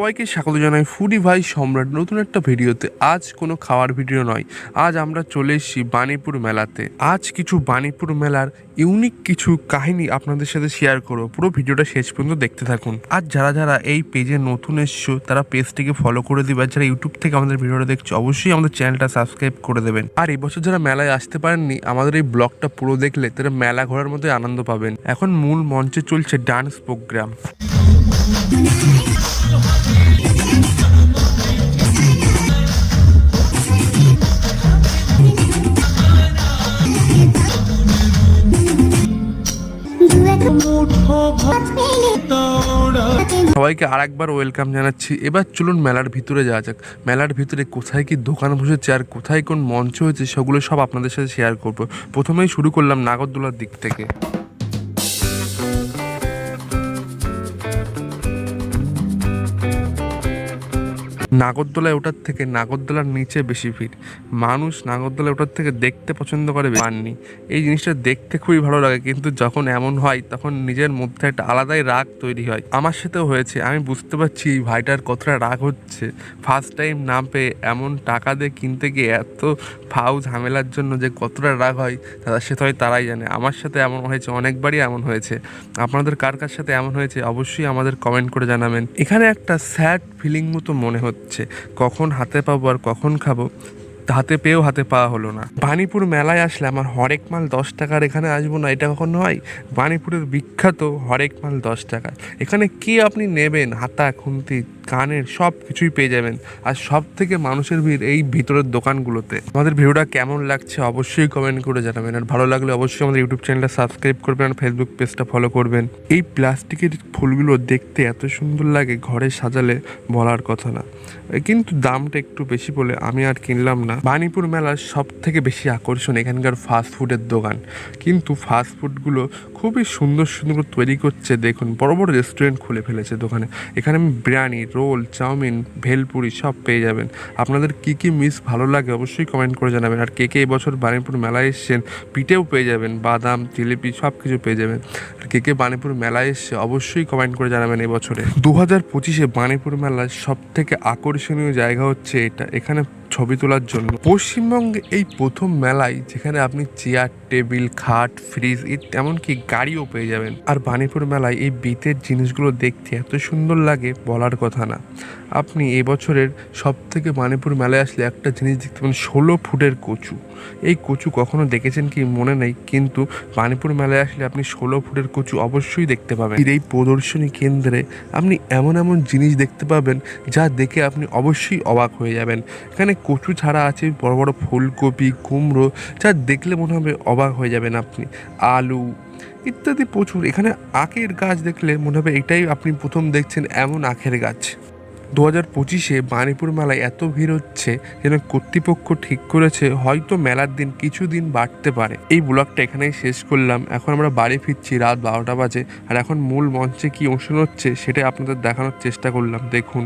সবাইকে স্বাগত জানাই ফুডি ভাই সম্রাট। নতুন একটা ভিডিওতে। আজ কোনো খাওয়ার ভিডিও নয়। আজ আমরা চলে এসেছি বাণীপুর মেলাতে। আজ কিছু বাণীপুর মেলার ইউনিক কিছু কাহিনী আপনাদের সাথে শেয়ার করব। পুরো ভিডিওটা শেষ পর্যন্ত দেখতে থাকুন। আর যারা যারা এই পেজে নতুন এসছো, তারা পেজটিকে ফলো করে দিবে। আর যারা ইউটিউব থেকে আমাদের ভিডিওটা দেখছ, অবশ্যই আমাদের চ্যানেলটা সাবস্ক্রাইব করে দেবেন। আর এই বছর যারা মেলায় আসতে পারেননি, আমাদের এই ব্লগটা পুরো দেখলে তারা মেলা ঘোরার মধ্যে আনন্দ পাবেন। এখন মূল মঞ্চে চলছে ডান্স প্রোগ্রাম সবাইকে আর একবার ওয়েলকাম জানাচ্ছি। এবার চলুন মেলার ভিতরে যাওয়া যাক। মেলার ভিতরে কোথায় কি দোকান বসেছে আর কোথায় কোন মঞ্চ হয়েছে সেগুলো সব আপনাদের সাথে শেয়ার করব। প্রথমেই শুরু করলাম নাগরদোলার দিক থেকে। নাগরদোলায় ওঠার থেকে নাগরদোলার নিচে বেশি ভিড়। মানুষ নাগরদোলায় ওঠার থেকে দেখতে পছন্দ করে পাননি। এই জিনিসটা দেখতে খুবই ভালো লাগে, কিন্তু যখন এমন হয়, তখন নিজের মধ্যে একটা আলাদাই রাগ তৈরি হয়। আমার সাথেও হয়েছে, আমি বুঝতে পারছি ভাইটার কতটা রাগ হচ্ছে। ফার্স্ট টাইম না পেয়ে এমন টাকা দিয়ে কিনতে গিয়ে এত ফাউ ঝামেলার জন্য যে কতটা রাগ হয় তাদের সাথে হয় তারাই জানে। আমার সাথে এমন হয়েছে, অনেকবারই এমন হয়েছে। আপনাদের কার কার সাথে এমন হয়েছে, অবশ্যই আমাদের কমেন্ট করে জানাবেন। এখানে একটা স্যাড ফিলিং মতো মনে হচ্ছে। কখন হাতে পাবো আর কখন খাব হাতে পেয়েও হাতে পাওয়া হলো না। বাণীপুর মেলায় আসলে আমার হরেক মাল দশ টাকার এখানে আসব না, এটা কখনো হয়? বাণীপুরের বিখ্যাত হরেক মাল দশ টাকা। এখানে কি আপনি নেবেন? হাতা, খুন্তি, কানের সব কিছুই পেয়ে যাবেন। আর সব থেকে মানুষের ভিড় এই ভিতরের দোকানগুলোতে। আমাদের ভিডিওটা কেমন লাগছে অবশ্যই কমেন্ট করে জানাবেন। আর ভালো লাগলে অবশ্যই আমাদের ইউটিউব চ্যানেলটা সাবস্ক্রাইব করবেন আর ফেসবুক পেজটা ফলো করবেন। এই প্লাস্টিকের ফুলগুলো দেখতে এত সুন্দর লাগে, ঘরে সাজালে বলার কথা না। কিন্তু দামটা একটু বেশি বলে আমি আর কিনলাম না। বাণীপুর মেলার সব থেকে বেশি আকর্ষণ এখানকার ফাস্ট ফুডের দোকান। কিন্তু ফাস্ট ফুডগুলো খুবই সুন্দর সুন্দর তৈরি করছে, দেখুন, বড় বড় রেস্টুরেন্ট খুলে ফেলেছে দোকানে। এখানে বিরিয়ানি, রোল, চাউমিন, ভেলপুরি সব পেয়ে যাবেন। আপনাদের কি কি মিস ভালো লাগে অবশ্যই কমেন্ট করে জানাবেন। আর কে কে এবছর বাণীপুর মেলায় এসছেন, পিঠেও পেয়ে যাবেন, বাদাম, জিলিপি সব কিছু পেয়ে যাবেন। আর কে কে বাণীপুর মেলায় এসছে অবশ্যই কমেন্ট করে জানাবেন এবছরে দু হাজার পঁচিশে বাণীপুর মেলার সব থেকে আকর্ষণীয় জায়গা হচ্ছে এটা। এখানে ছবি তোলার জন্য। পশ্চিমবঙ্গে এই প্রথম মেলায় যেখানে আপনি চেয়ার টেবিল খাট ফ্রিজ এমনকি গাড়িও পেয়ে যাবেন। আর বাণীপুর মেলায় এই বেতের জিনিসগুলো দেখতে এত সুন্দর লাগে বলার কথা না। আপনি এবছরের সব থেকে বাণীপুর মেলায় আসলে একটা জিনিস দেখতে পাবেন, ষোলো ফুটের কচু। এই কচু কখনো দেখেছেন কি? মনে নেই। কিন্তু বাণীপুর মেলায় আসলে আপনি ষোলো ফুটের কচু অবশ্যই দেখতে পাবেন। এই প্রদর্শনী কেন্দ্রে আপনি এমন এমন জিনিস দেখতে পাবেন, যা দেখে আপনি অবশ্যই অবাক হয়ে যাবেন। এখানে কচু ছাড়া আছে, বড় বড় ফুলকপি, কুমড়ো, যা দেখলে মনে হবে অবাক হয়ে যাবেন আপনি। আলু ইত্যাদি প্রচুর। এখানে আখের গাছ দেখলে মনে হবে এটাই আপনি প্রথম দেখছেন এমন আখের গাছ। দু হাজার পঁচিশে বাণীপুর মেলায় এত ভিড় হচ্ছে যেন কর্তৃপক্ষ ঠিক করেছে, হয়তো মেলার দিন কিছু দিন বাড়তে পারে। এই ব্লগটা এখানেই শেষ করলাম। এখন আমরা বাড়ি ফিরছি রাত বারোটা বাজে, আর এখন মূল মঞ্চে কি অনুষ্ঠান হচ্ছে সেটা আপনাদের দেখানোর চেষ্টা করলাম। দেখুন।